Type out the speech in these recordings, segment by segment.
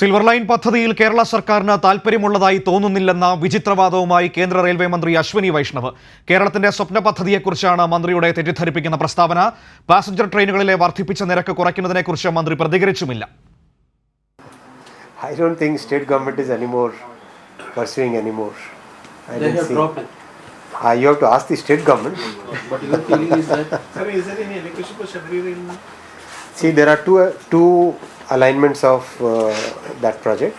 Silver line പദ്ധതിയിൽ കേരള സർക്കാരിന് താൽപ്പര്യമുള്ളതായി തോന്നുന്നില്ലെന്ന വിചിത്രവാദവുമായി കേന്ദ്ര റെയിൽവേ മന്ത്രി അശ്വനി വൈഷ്ണവ് കേരളത്തിന്റെ സ്വപ്ന പദ്ധതിയെക്കുറിച്ചാണ് മന്ത്രിയുടെ തെറ്റിദ്ധരിപ്പിക്കുന്ന പ്രസ്താവന പാസഞ്ചർ ട്രെയിനുകളിലെ വർദ്ധിപ്പിച്ച നിരക്ക് കുറയ്ക്കുന്നതിനെക്കുറിച്ച് മന്ത്രി പ്രതികരിച്ചുമില്ല I don't think state government is anymore pursuing anymore. I They don't have see. dropped it. Ah, you have to ask the state government. But your feeling is that Sir, is there any allocation for Shabri Rail? See, there are two uh, two alignments of uh, that project,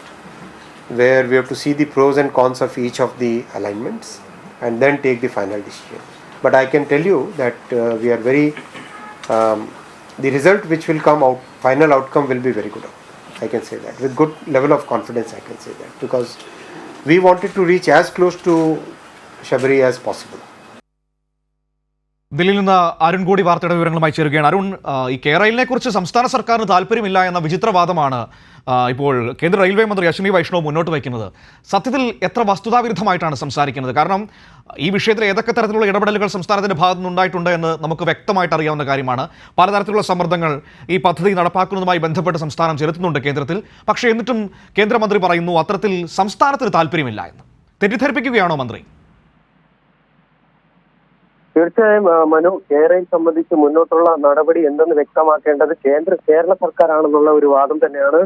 where we have to see the pros and cons of each of the alignments, and then take the final decision. But I can tell you that uh, we are very. Um, the result which will come out, final outcome will be very good. I can say that with good level of confidence. I can say that because we wanted to reach as close to Shabri as possible. ദില്ലിയിൽ നിന്ന് അരുൺ കൂടി വാർത്തയുടെ വിവരങ്ങളുമായി ചേരുകയാണ്. അരുൺ ഈ കേരളിനെ കുറിച്ച് സംസ്ഥാന സർക്കാരിന് താല്പര്യമില്ല എന്ന വിചിത്രവാദമാണ് ഇപ്പോൾ കേന്ദ്ര റെയിൽവേ മന്ത്രി അശ്വിനി വൈഷ്ണവ് മുന്നോട്ട് വയ്ക്കുന്നത്. സത്യത്തിൽ എത്ര വസ്തുതാവിരുദ്ധമായിട്ടാണ് സംസാരിക്കുന്നത്? കാരണം ഈ വിഷയത്തിൽ ഏതൊക്കെ തരത്തിലുള്ള ഇടപെടലുകൾ സംസ്ഥാനത്തിന്റെ ഭാഗത്തു നിന്നുണ്ടായിട്ടുണ്ട് എന്ന് നമുക്ക് വ്യക്തമായിട്ട് അറിയാവുന്ന കാര്യമാണ്. പലതരത്തിലുള്ള സമ്മർദ്ദങ്ങൾ ഈ പദ്ധതി നടപ്പാക്കുന്നതുമായി ബന്ധപ്പെട്ട് സംസ്ഥാനം ചെലുത്തുന്നുണ്ട് കേന്ദ്രത്തിൽ. പക്ഷേ എന്നിട്ടും കേന്ദ്രമന്ത്രി പറയുന്നു അത്തരത്തിൽ സംസ്ഥാനത്തിന് താല്പര്യമില്ല എന്ന്. തെറ്റിദ്ധരിപ്പിക്കുകയാണോ മന്ത്രി? തീർച്ചയായും മനു കേരളയെ സംബന്ധിച്ച് മുന്നോട്ടുള്ള നടപടി എന്തെന്ന് വ്യക്തമാക്കേണ്ടത് കേന്ദ്ര കേരള സർക്കാരാണെന്നുള്ള ഒരു വാദം തന്നെയാണ്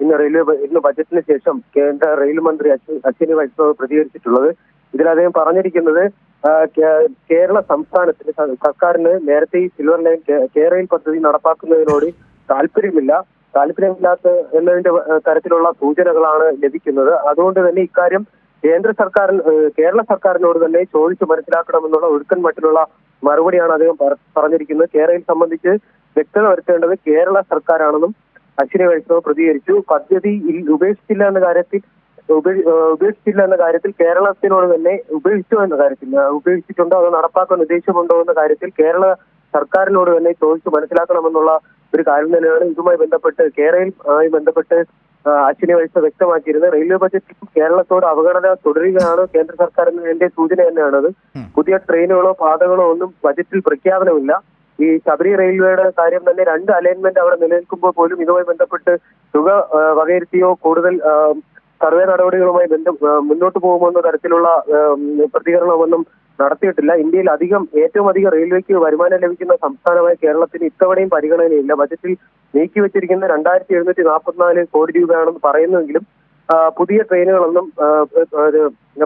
ഇന്ന് റെയിൽവേ ഇന്ന് ബജറ്റിന് ശേഷം കേന്ദ്ര റെയിൽ മന്ത്രി അശ്വ- അശ്വിനി വൈഷ്ണവ് പ്രതികരിച്ചിട്ടുള്ളത്. ഇതിൽ അദ്ദേഹം പറഞ്ഞിരിക്കുന്നത് കേരള സംസ്ഥാനത്തിന് സർക്കാരിന് നേരത്തെ ഈ സിൽവർ ലൈൻ കേരളയിൽ പദ്ധതി നടപ്പാക്കുന്നതിനോട് താല്പര്യമില്ല. താല്പര്യമില്ലാത്ത എന്നതിന്റെ തരത്തിലുള്ള സൂചനകളാണ് ലഭിക്കുന്നത്. അതുകൊണ്ട് തന്നെ ഇക്കാര്യം കേന്ദ്ര സർക്കാരിന് കേരള സർക്കാരിനോട് തന്നെ ചോദിച്ചു മനസ്സിലാക്കണമെന്നുള്ള ഒഴുക്കൻ മട്ടിലുള്ള മറുപടിയാണ് അദ്ദേഹം പറഞ്ഞിരിക്കുന്നത്. കേരളയിൽ സംബന്ധിച്ച് വ്യക്തത വരുത്തേണ്ടത് കേരള സർക്കാരാണെന്നും അശ്വിനി വൈഷ്ണവ് പ്രതികരിച്ചു. പദ്ധതി ഉപേക്ഷിച്ചില്ല എന്ന കാര്യത്തിൽ ഉപേക്ഷിച്ചില്ല എന്ന കാര്യത്തിൽ കേരളത്തിനോട് തന്നെ ഉപേക്ഷിച്ചു എന്ന കാര്യത്തിൽ ഉപേക്ഷിച്ചിട്ടുണ്ടോ അത് നടപ്പാക്കാൻ ഉദ്ദേശമുണ്ടോ എന്ന കാര്യത്തിൽ കേരള സർക്കാരിനോട് തന്നെ ചോദിച്ചു മനസ്സിലാക്കണമെന്നുള്ള ഒരു കാര്യം തന്നെയാണ് ഇതുമായി ബന്ധപ്പെട്ട് കേരളയുമായി ബന്ധപ്പെട്ട് അശ്വിനി വഴിച്ച വ്യക്തമാക്കിയിരുന്നത്. റെയിൽവേ ബജറ്റിൽ കേരളത്തോട് അവഗണന തുടരുകയാണ് കേന്ദ്ര സർക്കാർ എന്നതിന്റെ സൂചന തന്നെയാണത് പുതിയ ട്രെയിനുകളോ പാതകളോ ഒന്നും ബജറ്റിൽ പ്രഖ്യാപനമില്ല. ഈ ശബരി റെയിൽവേയുടെ കാര്യം തന്നെ രണ്ട് അലൈൻമെന്റ് അവിടെ നിലനിൽക്കുമ്പോൾ പോലും ഇതുമായി ബന്ധപ്പെട്ട് തുക വകയിരുത്തിയോ കൂടുതൽ സർവേ നടപടികളുമായി ബന്ധം മുന്നോട്ട് പോകുമെന്ന തരത്തിലുള്ള പ്രതികരണമൊന്നും നടത്തിയിട്ടില്ല. ഇന്ത്യയിൽ അധികം ഏറ്റവും അധികം റെയിൽവേക്ക് വരുമാനം ലഭിക്കുന്ന സംസ്ഥാനമായ കേരളത്തിന് ഇത്തവണയും പരിഗണനയില്ല ബജറ്റിൽ നീക്കിവെച്ചിരിക്കുന്ന രണ്ടായിരത്തി എഴുന്നൂറ്റി നാൽപ്പത്തിനാല് കോടി രൂപയാണെന്ന് പറയുന്നുവെങ്കിലും പുതിയ ട്രെയിനുകളൊന്നും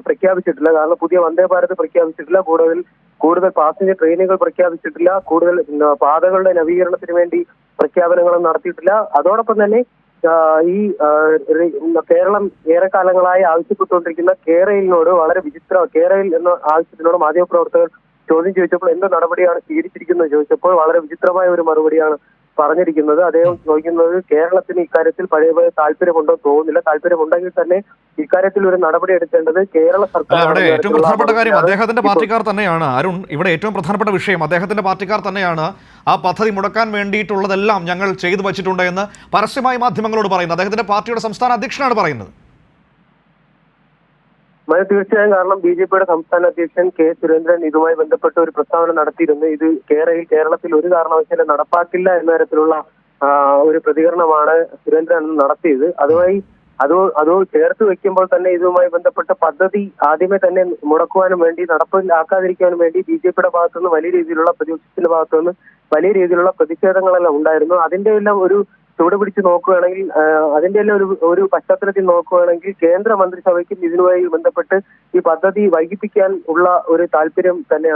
പ്രഖ്യാപിച്ചിട്ടില്ല. കാരണം പുതിയ വന്ദേ ഭാരത് പ്രഖ്യാപിച്ചിട്ടില്ല. കൂടുതൽ കൂടുതൽ പാസഞ്ചർ ട്രെയിനുകൾ പ്രഖ്യാപിച്ചിട്ടില്ല. കൂടുതൽ പാതകളുടെ നവീകരണത്തിന് വേണ്ടി പ്രഖ്യാപനങ്ങളും നടത്തിയിട്ടില്ല. അതോടൊപ്പം തന്നെ ഈ കേരളം ഏറെ കാലങ്ങളായി ആവശ്യപ്പെട്ടുകൊണ്ടിരിക്കുന്ന കേരളിനോട് വളരെ വിചിത്ര കേരളിൽ എന്ന ആവശ്യത്തിനോട് മാധ്യമപ്രവർത്തകർ ചോദ്യം ചോദിച്ചപ്പോൾ എന്ത് നടപടിയാണ് സ്വീകരിച്ചിരിക്കുന്നത് ചോദിച്ചപ്പോൾ വളരെ വിചിത്രമായ ഒരു മറുപടിയാണ് പറഞ്ഞിരിക്കുന്നത്. അദ്ദേഹം ചോദിക്കുന്നത് കേരളത്തിന് ഇക്കാര്യത്തിൽ പഴയ പോലെ താല്പര്യമുണ്ടോ തോന്നുന്നില്ല. താല്പര്യമുണ്ടെങ്കിൽ തന്നെ ഇക്കാര്യത്തിൽ ഒരു നടപടി എടുക്കേണ്ടത് കേരള സർക്കാർ അവിടെ ഏറ്റവും പ്രധാനപ്പെട്ട കാര്യം അദ്ദേഹത്തിന്റെ പാർട്ടിക്കാർ തന്നെയാണ്. അരുൺ ഇവിടെ ഏറ്റവും പ്രധാനപ്പെട്ട വിഷയം അദ്ദേഹത്തിന്റെ പാർട്ടിക്കാർ തന്നെയാണ് ആ പദ്ധതി മുടക്കാൻ വേണ്ടിയിട്ടുള്ളതെല്ലാം ഞങ്ങൾ ചെയ്തു വച്ചിട്ടുണ്ട് എന്ന് പരസ്യമായി മാധ്യമങ്ങളോട് പറയുന്നത് അദ്ദേഹത്തിന്റെ പാർട്ടിയുടെ സംസ്ഥാന അധ്യക്ഷനാണ് പറയുന്നത്. മഴ തീർച്ചയായും കാരണം ബി ജെ പിയുടെ സംസ്ഥാന അധ്യക്ഷൻ കെ സുരേന്ദ്രൻ ഇതുമായി ബന്ധപ്പെട്ട ഒരു പ്രസ്താവന നടത്തിയിരുന്നു. ഇത് കേരളയിൽ കേരളത്തിൽ ഒരു കാരണവശാലും നടപ്പാക്കില്ല എന്ന തരത്തിലുള്ള ഒരു പ്രതികരണമാണ് സുരേന്ദ്രൻ നടത്തിയത്. അതുമായി അതോ അതോ ചേർത്ത് വെക്കുമ്പോൾ തന്നെ ഇതുമായി ബന്ധപ്പെട്ട പദ്ധതി ആദ്യമേ തന്നെ മുടക്കുവാനും വേണ്ടി നടപ്പിലാക്കാതിരിക്കാനും വേണ്ടി ബി ജെ പിയുടെ ഭാഗത്തുനിന്ന് വലിയ രീതിയിലുള്ള പ്രതിപക്ഷത്തിന്റെ ഭാഗത്തുനിന്ന് വലിയ രീതിയിലുള്ള പ്രതിഷേധങ്ങളെല്ലാം ഉണ്ടായിരുന്നു. അതിന്റെ എല്ലാം ഒരു ചുവട് പിടിച്ച് നോക്കുകയാണെങ്കിൽ അതിന്റെ എല്ലാം ഒരു ഒരു പശ്ചാത്തലത്തിൽ നോക്കുകയാണെങ്കിൽ കേന്ദ്ര മന്ത്രിസഭയ്ക്കും ഇതിനുമായി ബന്ധപ്പെട്ട് ഈ പദ്ധതി വൈകിപ്പിക്കാൻ ഉള്ള ഒരു താല്പര്യം തന്നെയാണ്.